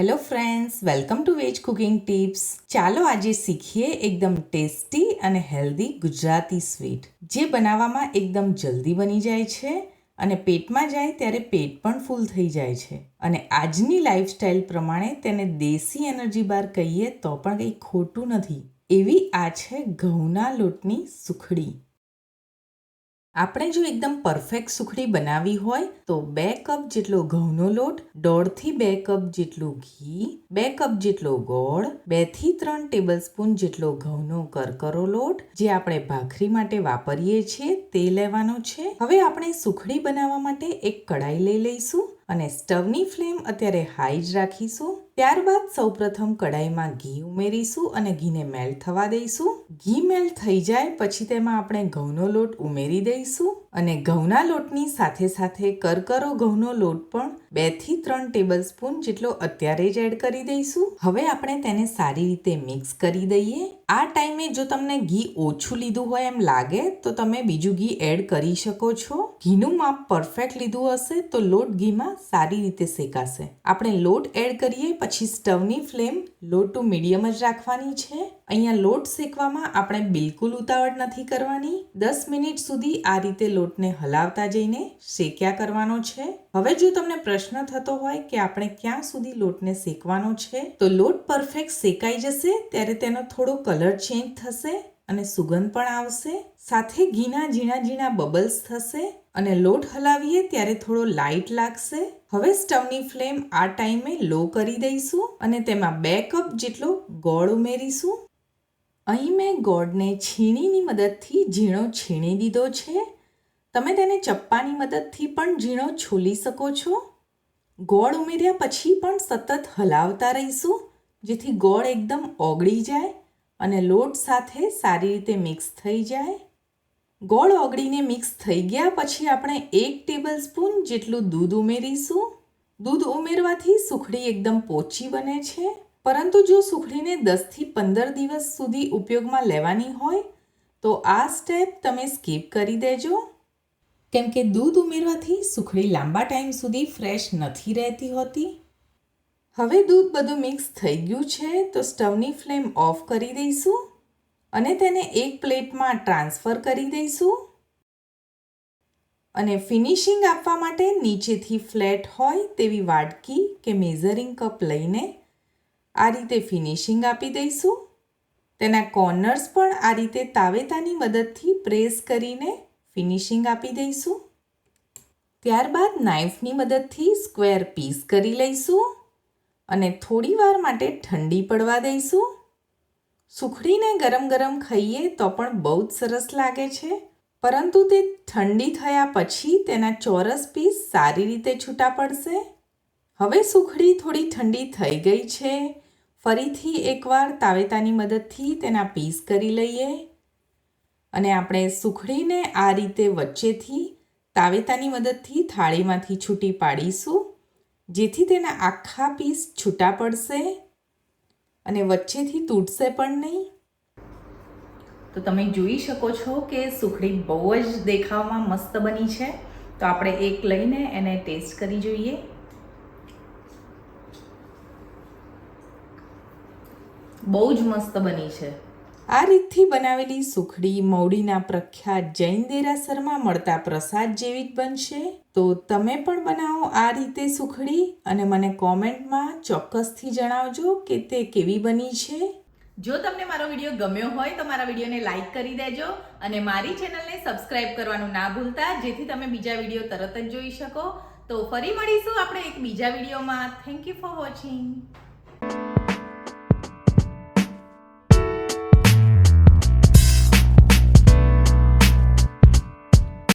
Hello friends welcome to veg cooking tips ચાલો આજે શીખીએ એકદમ ટેસ્ટી અને હેલ્ધી ગુજરાતી સ્વીટ, જે બનાવવામાં એકદમ જલ્દી બની જાય છે અને પેટમાં જાય ત્યારે પેટ પણ ફૂલ થઈ જાય છે. અને આજની લાઈફસ્ટાઈલ પ્રમાણે તેને દેશી એનર્જી બાર કહીએ તો પણ કંઈ ખોટું નથી. એવી આ છે ઘઉંના લોટની સુખડી. આપણે જો એકદમ પરફેક્ટ સુખડી બનાવી હોય, તો બે કપ જેટલો ઘઉંનો લોટ, દોઢથી બે કપ જેટલું ઘી, બે કપ જેટલો ગોળ બેથી ત્રણ ટેબલ સ્પૂન જેટલો ઘઉંનો કરકરો લોટ, જે આપણે ભાખરી માટે વાપરીએ છીએ, તે લેવાનો છે. હવે આપણે સુખડી બનાવવા માટે એક કડાઈ લઈ લઈશું અને સ્ટવની ફ્લેમ અત્યારે હાઈ જ રાખીશું. ત્યારબાદ સૌપ્રથમ કડાઈમાં ઘી ઉમેરીશું અને ઘીને મેલ્ટ થવા દઈશું. ઘી મેલ્ટ થઈ જાય પછી તેમાં આપણે ઘઉંનો લોટ ઉમેરી દઈશું. અને ઘઉંના લોટની સાથે સાથે કરકરો ઘઉંનો લોટ પણ બેથી ત્રણ ટેબલ સ્પૂન જેટલો અત્યારે જ એડ કરી દઈશું. હવે આપણે તેને સારી રીતે મિક્સ કરી દઈએ. આ ટાઈમે જો તમને ઘી ઓછું લીધું હોય એમ લાગે, તો તમે બીજું ઘી એડ કરી શકો છો. ઘીનું માપ પરફેક્ટ લીધું હશે, તો લોટ ઘીમાં સારી રીતે શેકાશે. આપણે લોટ એડ કરીએ, પછી સ્ટવની ફ્લેમ લો ટુ મીડિયમ જ રાખવાની છે. અહીંયા લોટ શેકવામાં આપણે બિલકુલ ઉતાવળ નથી કરવાની. દસ મિનિટ સુધી આ રીતે લોટને હલાવતા જઈને શેક્યા કરવાનો છે. હવે જો તમને પ્રશ્ન થતો હોય કે આપણે ક્યાં સુધી લોટને શેકવાનો છે, તો લોટ પરફેક્ટ શેકાઈ જશે, ત્યારે તેનો થોડો કલર ચેન્જ થશે અને સુગંધ પણ આવશે. સાથે ઘીના ઝીણા ઝીણા બબલ્સ થશે અને લોટ હલાવીએ ત્યારે થોડો લાઇટ લાગશે. હવે સ્ટવની ફ્લેમ આ ટાઈમે લો કરી દઈશું અને તેમાં બે કપ જેટલો ગોળ ઉમેરીશું. અહીં મેં ગોળને છીણીની મદદથી ઝીણો છીણી દીધો છે. તમે તેને ચપ્પાની મદદથી પણ ઝીણો છોલી શકો છો. ગોળ ઉમેર્યા પછી પણ સતત હલાવતા રહીશું, જેથી ગોળ એકદમ ઓગળી જાય અને લોટ સાથે સારી રીતે મિક્સ થઈ જાય. ગોળ ઓગળીને મિક્સ થઈ ગયા પછી આપણે એક ટેબલ સ્પૂન જેટલું દૂધ ઉમેરીશું. દૂધ ઉમેરવાથી સુખડી એકદમ પોચી બને છે. પરંતુ જો સુખડીને દસથી પંદર દિવસ સુધી ઉપયોગમાં લેવાની હોય, તો આ સ્ટેપ તમે સ્કીપ કરી દેજો. કેમ કે દૂધ ઉમેરવાથી સુખડી લાંબા ટાઈમ સુધી ફ્રેશ નથી રહેતી હોતી? હવે દૂધ બધું મિક્સ થઈ ગયું છે, તો સ્ટવની ફ્લેમ ઓફ કરી દઈશું અને તેને એક પ્લેટમાં ટ્રાન્સફર કરી દઈશું. અને ફિનિશિંગ આપવા માટે નીચેથી ફ્લેટ હોય તેવી વાટકી કે મેઝરિંગ કપ લઈને આ રીતે ફિનિશિંગ આપી દઈશું. તેના કોર્નર્સ પણ આ રીતે તાવેતાની મદદથી પ્રેસ કરીને ફિનિશિંગ આપી દઈશું. ત્યારબાદ નાઇફની મદદથી સ્ક્વેર પીસ કરી લઈશું અને થોડી વાર માટે ઠંડી પડવા દઈશું. સુખડીને ગરમ ગરમ ખાઈએ તો પણ બહુ જ સરસ લાગે છે. પરંતુ તે ઠંડી થયા પછી તેના ચોરસ પીસ સારી રીતે છૂટા પડશે. હવે સુખડી થોડી ઠંડી થઈ ગઈ છે. ફરીથી એકવાર તાવેતાની મદદથી તેના પીસ કરી લઈએ. અને આપણે સુખડીને આ રીતે વચ્ચેથી તાવેતાની મદદથી થાળીમાંથી છૂટી પાડીશું, જેથી તેના આખા પીસ છૂટા પડશે અને વચ્ચેથી તૂટશે પણ નહીં. તો તમે જોઈ શકો છો કે સુખડી બહુ જ દેખાવમાં મસ્ત બની છે. તો આપણે એક લઈને એને ટેસ્ટ કરી જોઈએ. બહુ જ મસ્ત બની છે. આ રીતથી બનાવેલી સુખડી, મૌડીના પ્રખ્યાત જૈન દેરાસરમાં મળતા પ્રસાદ જેવી જ બનશે? તો તમે પણ બનાવો આ રીતે સુખડી અને મને કોમેન્ટમાં ચોક્કસથી જણાવજો કે તે કેવી બની છે. જો તમને મારો વીડિયો ગમ્યો હોય તો મારા વિડીયોને લાઇક કરી દેજો અને મારી ચેનલને સબસ્ક્રાઇબ કરવાનું ના ભૂલતા, જેથી તમે બીજા વીડિયો તરત જ જોઈ શકો. તો ફરી મળીશું આપણે એક બીજા વિડીયોમાં. Thank you for watching